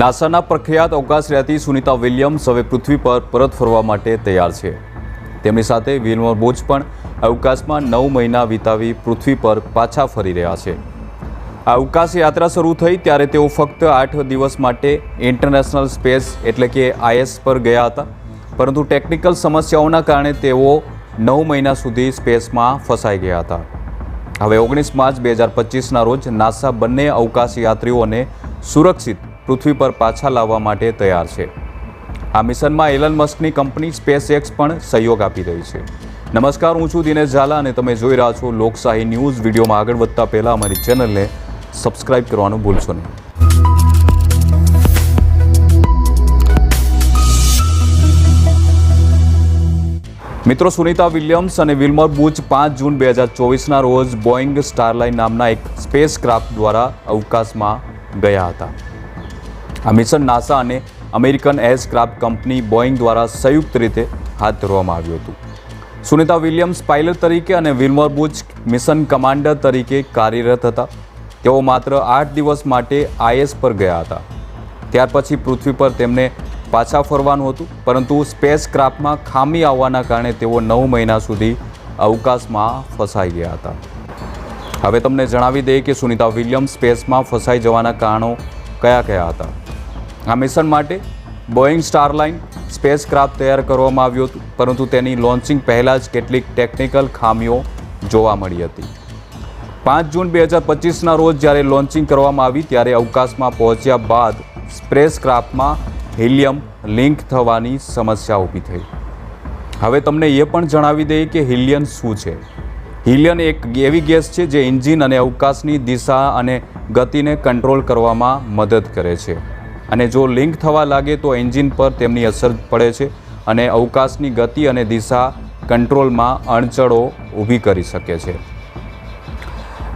નાસાના પ્રખ્યાત અવકાશયાત્રી સુનિતા વિલિયમ્સ હવે પૃથ્વી પર પરત ફરવા માટે તૈયાર છે. તેમની સાથે વિલ્મર બુચ પણ અવકાશમાં નવ મહિના વિતાવી પૃથ્વી પર પાછા ફરી રહ્યા છે. આ અવકાશ યાત્રા શરૂ થઈ ત્યારે તેઓ ફક્ત આઠ દિવસ માટે ઇન્ટરનેશનલ સ્પેસ એટલે કે આઈએસ પર ગયા હતા. પરંતુ ટેકનિકલ સમસ્યાઓના કારણે તેઓ નવ મહિના સુધી સ્પેસમાં ફસાઈ ગયા હતા. હવે ઓગણીસ માર્ચ બે હજાર પચીસના રોજ નાસા બંને અવકાશ યાત્રીઓને સુરક્ષિત પૃથ્વી પર પાછા લાવવા માટે તૈયાર છે. આ મિશનમાં એલન મસ્કની કંપની સ્પેસ એક્સ પણ સહયોગ આપી રહી છે. નમસ્કાર, હું છું દિનેશ ઝાલા અને તમે જોઈ રહ્યા છો લોકશાહી ન્યૂઝ. વિડીયોમાં આગળ વધતા પહેલાં અમારી ચેનલને સબસ્ક્રાઇબ કરવાનું ભૂલશો નહીં. મિત્રો, સુનિતા વિલિયમ્સ અને વિલ્મર બુચ પાંચ જૂન બે હજાર ચોવીસના રોજ બોઈંગ સ્ટારલાઇન નામના એક સ્પેસ ક્રાફ્ટ દ્વારા અવકાશમાં ગયા હતા. આ મિશન નાસા અને અમેરિકન એરક્રાફ્ટ કંપની બોઈંગ દ્વારા સંયુક્ત રીતે હાથ ધરવામાં આવ્યું હતું. સુનિતા વિલિયમ્સ પાયલટ તરીકે અને વિલ્મર બુચ મિશન કમાન્ડર તરીકે કાર્યરત હતા. તેઓ માત્ર આઠ દિવસ માટે આઈએસ પર ગયા હતા. ત્યાર પછી પૃથ્વી પર તેમને પાછા ફરવાનું હતું, પરંતુ સ્પેસ ક્રાફ્ટમાં ખામી આવવાના કારણે તેઓ નવ મહિના સુધી અવકાશમાં ફસાઈ ગયા હતા. હવે તમને જણાવી દઈએ કે સુનિતા વિલિયમ્સ સ્પેસમાં ફસાઈ જવાના કારણો કયા કયા હતા. આ મિશન માટે બોઈંગ સ્ટારલાઇન સ્પેસ ક્રાફ્ટ તૈયાર કરવામાં આવ્યું હતું, પરંતુ તેની લોન્ચિંગ પહેલાં જ કેટલીક ટેકનિકલ ખામીઓ જોવા મળી હતી. પાંચ જૂન બે હજાર પચીસના રોજ જ્યારે લોન્ચિંગ કરવામાં આવી, ત્યારે અવકાશમાં પહોંચ્યા બાદ સ્પેસ ક્રાફ્ટમાં હિલિયમ લિંક થવાની સમસ્યા ઊભી થઈ. હવે તમને એ પણ જણાવી દઈએ કે હિલિયન શું છે. હિલિયન એક એવી ગેસ છે જે એન્જિન અને અવકાશની દિશા અને ગતિને કંટ્રોલ કરવામાં મદદ કરે છે. અને જો લિંક થવા લાગે તો એન્જિન પર તેમની અસર પડે છે અને અવકાશની ગતિ અને દિશા કંટ્રોલમાં અણચળો ઊભી કરી શકે છે.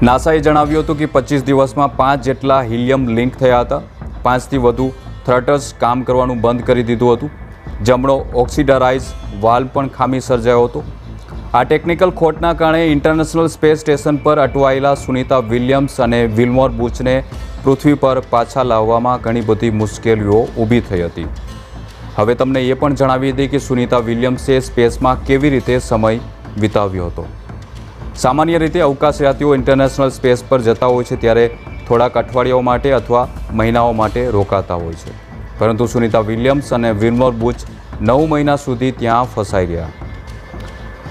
નાસાએ જણાવ્યું હતું કે પચીસ દિવસમાં પાંચ જેટલા હિલિયમ લિંક થયા હતા. પાંચથી વધુ થ્રટર્સ કામ કરવાનું બંધ કરી દીધું હતું. જમણો ઓક્સિડરાઇઝ વાલ્વ પણ ખામી સર્જાયો હતો. આ ટેકનિકલ ખોટના કારણે ઇન્ટરનેશનલ સ્પેસ સ્ટેશન પર અટવાયેલા સુનિતા વિલિયમ્સ અને વિલ્મોર બુચને પૃથ્વી પર પાછા લાવવામાં ઘણી બધી મુશ્કેલીઓ ઊભી થઈ હતી. હવે તમને એ પણ જણાવી દઈએ કે સુનિતા વિલિયમ્સે સ્પેસમાં કેવી રીતે સમય વિતાવ્યો હતો. સામાન્ય રીતે અવકાશયાત્રીઓ ઇન્ટરનેશનલ સ્પેસ પર જતા હોય છે ત્યારે થોડાક અઠવાડિયાઓ માટે અથવા મહિનાઓ માટે રોકાતા હોય છે. પરંતુ સુનિતા વિલિયમ્સ અને વિલ્મોર બુચ નવ મહિના સુધી ત્યાં ફસાઈ ગયા.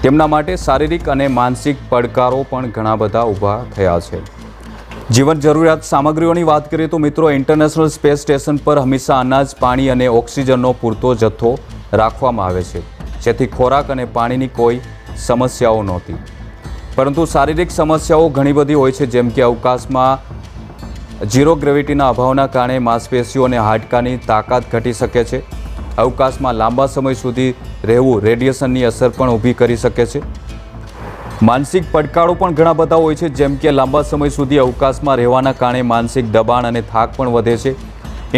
તેમના માટે શારીરિક અને માનસિક પડકારો પણ ઘણા બધા ઊભા થયા છે. જીવન જરૂરિયાત સામગ્રીઓની વાત કરીએ તો મિત્રો ઇન્ટરનેશનલ સ્પેસ સ્ટેશન પર હંમેશા અનાજ, પાણી અને ઓક્સિજનનો પૂરતો જથ્થો રાખવામાં આવે છે, જેથી ખોરાક અને પાણીની કોઈ સમસ્યાઓ નહોતી. પરંતુ શારીરિક સમસ્યાઓ ઘણી બધી હોય છે, જેમ કે અવકાશમાં ઝીરો ગ્રેવિટીના અભાવના કારણે માંસપેશીઓ અને હાડકાની તાકાત ઘટી શકે છે. અવકાશમાં લાંબા સમય સુધી રહેવું રેડિયેશનની અસર પણ ઊભી કરી શકે છે. માનસિક પડકારો પણ ઘણા બધા હોય છે, જેમ કે લાંબા સમય સુધી અવકાશમાં રહેવાના કારણે માનસિક દબાણ અને થાક પણ વધે છે.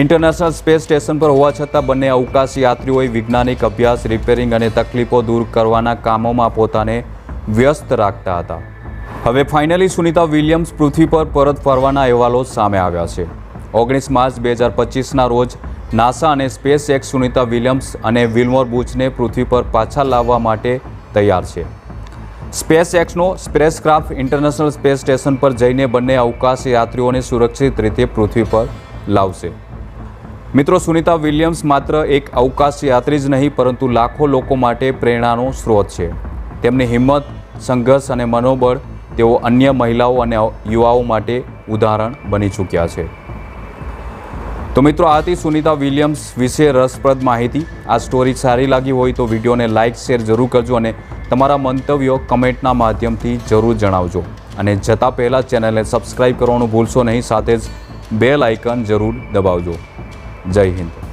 ઇન્ટરનેશનલ સ્પેસ સ્ટેશન પર હોવા છતાં બંને અવકાશ યાત્રીઓએ વૈજ્ઞાનિક અભ્યાસ રિપેરિંગ અને તકલીફો દૂર કરવાના કામોમાં પોતાને વ્યસ્ત રાખતા હતા. હવે ફાઇનલી સુનિતા વિલિયમ્સ પૃથ્વી પર પરત ફરવાના અહેવાલો સામે આવ્યા છે. ઓગણીસ માર્ચ બે હજાર પચીસના રોજ નાસા અને સ્પેસ એક્સ સુનિતા વિલિયમ્સ અને વિલ્મોર બુચને પૃથ્વી પર પાછા લાવવા માટે તૈયાર છે. સ્પેસ એક્સનો spacecraft international space station પર જઈને બંને અવકાશ યાત્રીઓને સુરક્ષિત રીતે પૃથ્વી પર લાવશે. મિત્રો, સુનિતા વિલિયમ્સ માત્ર એક અવકાશ યાત્રી જ નહીં, પરંતુ લાખો લોકો માટે પ્રેરણાનો સ્ત્રોત છે. તેમની હિંમત, સંઘર્ષ અને મનોબળ તેઓ અન્ય મહિલાઓ અને યુવાઓ માટે ઉદાહરણ બની ચૂક્યા છે. તો મિત્રો આ હતી સુનિતા વિલિયમ્સ વિશે રસપ્રદ માહિતી. આ સ્ટોરી સારી લાગી હોય તો વિડીયોને લાઇક, શેર જરૂર કરજો અને તમારા મંતવ્યો કમેન્ટના માધ્યમથી જરૂર જણાવજો. અને જતાં પહેલાં ચેનલને સબસ્ક્રાઈબ કરવાનું ભૂલશો નહીં, સાથે જ બેલ આઇકન જરૂર દબાવજો. જય હિન્દ.